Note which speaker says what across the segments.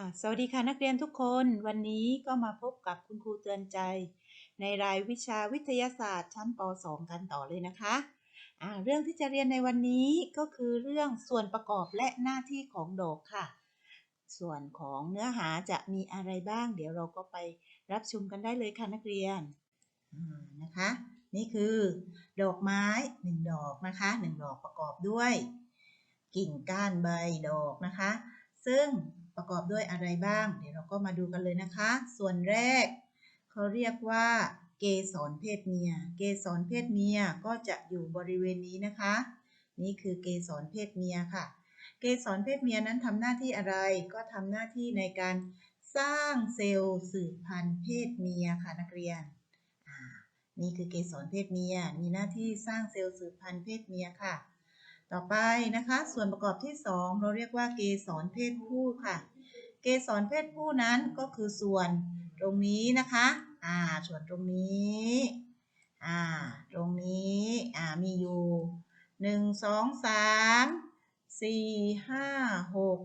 Speaker 1: ค่ะสวัสดีค่ะนักเรียนทุกคนวันนี้ก็มาพบกับคุณครูเตือนใจ ในรายวิชาวิทยาศาสตร์ชั้นป .2 กันต่อเลยนะคะอ่าเรื่องที่จะเรียนในวันนี้ก็คือเรื่องส่วนประกอบและหน้าที่ของดอกค่ะ ส่วนของเนื้อหาจะมีอะไรบ้าง เดี๋ยวเราก็ไปรับชมกันได้เลยค่ะนักเรียนนะคะ นี่คือดอกไม้หนึ่งดอกนะคะหนึ่งดอกประกอบด้วย กิ่งก้านใบดอกนะคะ ซึ่ง ประกอบด้วยอะไรบ้าง เดี๋ยวเราก็มาดูกันเลยนะคะ ส่วนแรกเขาเรียกว่าเกสรเพศเมีย เกสรเพศเมียก็จะอยู่บริเวณนี้นะคะ นี่คือเกสรเพศเมียค่ะ เกสรเพศเมียนั้นทำหน้าที่อะไร ก็ทำหน้าที่ในการสร้างเซลล์สืบพันธุ์เพศเมียค่ะนักเรียน นี่คือเกสรเพศเมีย มีหน้าที่สร้างเซลล์สืบพันธุ์เพศเมียค่ะ ต่อไปนะคะ ส่วนประกอบที่ 2 เราเรียกว่าเกสรเพศผู้ค่ะ เกสรเพศผู้นั้นก็คือส่วนตรงนี้นะคะ อ่า ส่วนตรงนี้ อ่า ตรงนี้ อ่า มีอยู่หนึ่งสองสามสี่ห้าหก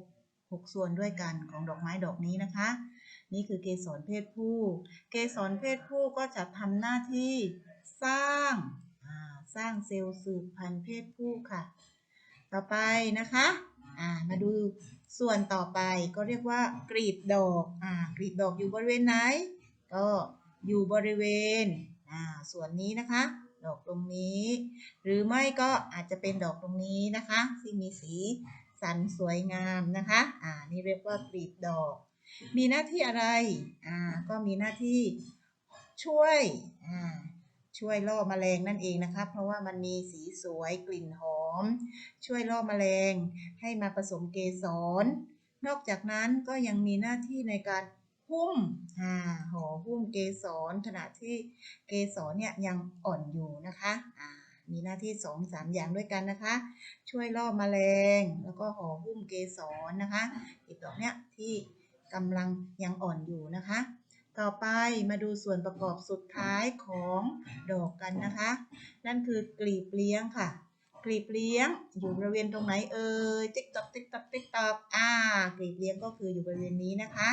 Speaker 1: หกส่วนด้วยกันของดอกไม้ดอกนี้นะคะ นี่คือเกสรเพศผู้ เกสรเพศผู้ก็จะทำหน้าที่สร้างอ่าสร้างเซลล์สืบพันธุ์เพศผู้ค่ะ ต่อไปนะคะอ่ามาดูส่วนต่อไปก็เรียกว่ากรีบดอกอ่ากรีบดอกอยู่บริเวณไหน ก็อยู่บริเวณอ่าส่วนนี้นะคะ ดอกตรงนี้ หรือไม่ก็อาจจะเป็นดอกตรงนี้นะคะที่มีสีสันสวยงามนะคะอ่านี่เรียกว่ากรีบดอก มีหน้าที่อะไรอ่าก็มีหน้าที่ช่วยอ่าช่วยล่อแมลงนั่นเองนะคะ เพราะว่ามันมีสีสวยกลิ่นหอม ช่วยล่อแมลง ให้มาผสมเกสร นอกจากนั้นก็ยังมีหน้าที่ในการหุ้มห่อหุ้มเกสรขณะที่เกสรเนี่ยยังอ่อนอยู่นะคะมีหน้าที่สองสามอย่างด้วยกันนะคะ ช่วยล่อแมลง แล้วก็ห่อหุ้มเกสรนะคะอีกดอกเนี้ยที่กำลังยังอ่อนอยู่นะคะ ต่อไปมาดูส่วนประกอบสุดท้ายของดอกกันนะคะ นั่นคือกลีบเลี้ยงค่ะ กลีบเลี้ยง อยู่บริเวณตรงไหนเอ่ยติ๊กตอกติ๊กตอกติ๊กตอกอ่ากลีบเลี้ยงก็คืออยู่บริเวณนี้นะคะ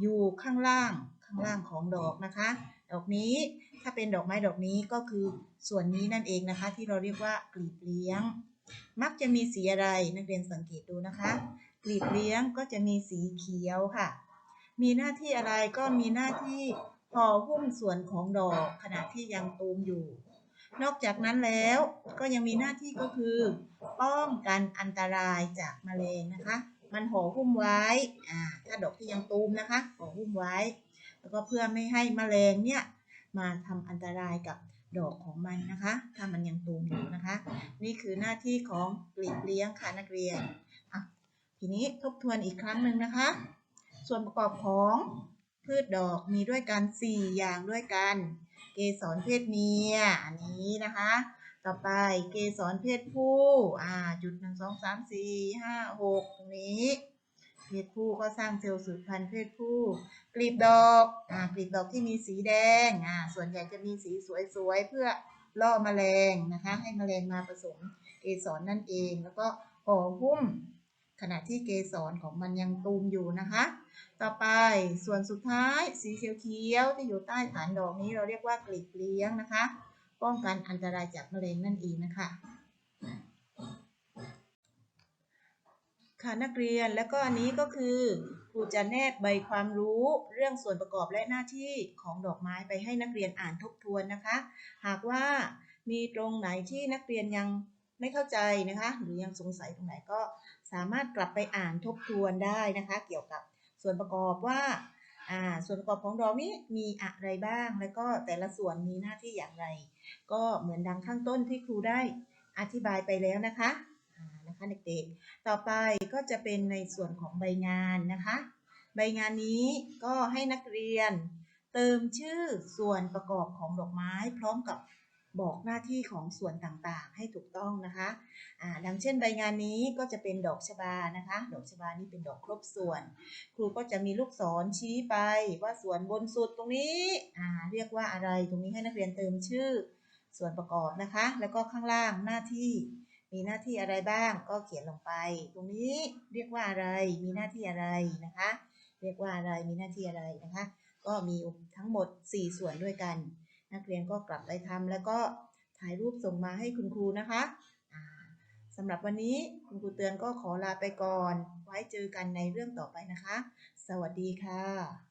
Speaker 1: อยู่ข้างล่างข้างล่างของดอกนะคะ ดอกนี้ถ้าเป็นดอกไม้ดอกนี้ก็คือส่วนนี้นั่นเองนะคะ ที่เราเรียกว่ากลีบเลี้ยง มักจะมีสีอะไรนักเรียนสังเกตดูนะคะ กลีบเลี้ยงก็จะมีสีเขียวค่ะ มีหน้าที่อะไรก็มีหน้าที่ห่อหุ้มส่วนของดอกขณะที่ยังตูมอยู่ นอกจากนั้นแล้วก็ยังมีหน้าที่ก็คือ ป้องกันอันตรายจากแมลงนะคะ มันห่อหุ้มไว้อ่าถ้าดอกที่ยังตูมนะคะห่อหุ้มไว้ แล้วก็เพื่อไม่ให้แมลงเนี่ยมาทำอันตรายกับดอกของมันนะคะ ถ้ามันยังตูมอยู่นะคะ นี่คือหน้าที่ของกลีบเลี้ยงค่ะนักเรียนอะทีนี้ทบทวนอีกครั้งหนึ่งนะคะ ส่วนประกอบของ พืชดอกมีด้วยกัน4อย่างด้วยกัน เกสรเพศเมียอันนี้นะคะ ต่อไปเกสรเพศผู้อ่าจุดหนึ่งสองสามสี่ห้าหกตรงนี้ เพศผู้ก็สร้างเซลล์สืบพันธุ์เพศผู้กลีบดอกอ่ากลีบดอกที่มีสีแดงอ่าส่วนใหญ่จะมีสีสวยๆเพื่อล่อแมลงนะคะ ให้แมลงมาผสมเกสรนั่นเองแล้วก็ห่อหุ้ม ขณะที่เกสรของมันยังตูมอยู่นะคะ ต่อไปส่วนสุดท้ายสีเขียวๆที่อยู่ใต้ฐานดอกนี้เราเรียกว่ากลีบเลี้ยงนะคะ ป้องกันอันตรายจากแมลงนั่นเองนะคะ ค่ะนักเรียนแล้วก็อันนี้ก็คือครูจะแนบใบความรู้เรื่องส่วนประกอบและหน้าที่ของดอกไม้ไปให้นักเรียนอ่านทบทวนนะคะ หากว่ามีตรงไหนที่นักเรียนยัง ไม่เข้าใจนะคะหรือยังสงสัยตรงไหนก็สามารถกลับไปอ่านทบทวนได้นะคะ เกี่ยวกับส่วนประกอบว่าอ่าส่วนประกอบของดอกนี้มีอะไรบ้าง แล้วก็แต่ละส่วนมีหน้าที่อย่างไร ก็เหมือนดังข้างต้นที่ครูได้อธิบายไปแล้วนะคะนะคะเด็กๆ ต่อไปก็จะเป็นในส่วนของใบงานนะคะ ใบงานนี้ก็ให้นักเรียนเติมชื่อส่วนประกอบของดอกไม้ พร้อมกับ บอกหน้าที่ของส่วนต่างๆ ให้ถูกต้องนะคะอ่าดังเช่นใบงานนี้ก็จะเป็นดอกชบานะคะ ดอกชบานี่เป็นดอกครบส่วน ครูก็จะมีลูกศรชี้ไปว่าส่วนบนสุดตรงนี้อ่าเรียกว่าอะไรตรงนี้ให้นักเรียนเติมชื่อ ส่วนประกอบนะคะ แล้วก็ข้างล่างหน้าที่ มีหน้าที่อะไรบ้างก็เขียนลงไป ตรงนี้เรียกว่าอะไรมีหน้าที่อะไรนะคะ เรียกว่าอะไรมีหน้าที่อะไรนะคะ ก็มีทั้งหมด 4 ส่วนด้วยกัน นักเรียนก็กลับไปทำแล้วก็ถ่ายรูปส่งมาให้คุณครูนะคะอ่าสำหรับวันนี้คุณครูเตือนก็ขอลาไปก่อน ไว้เจอกันในเรื่องต่อไปนะคะ สวัสดีค่ะ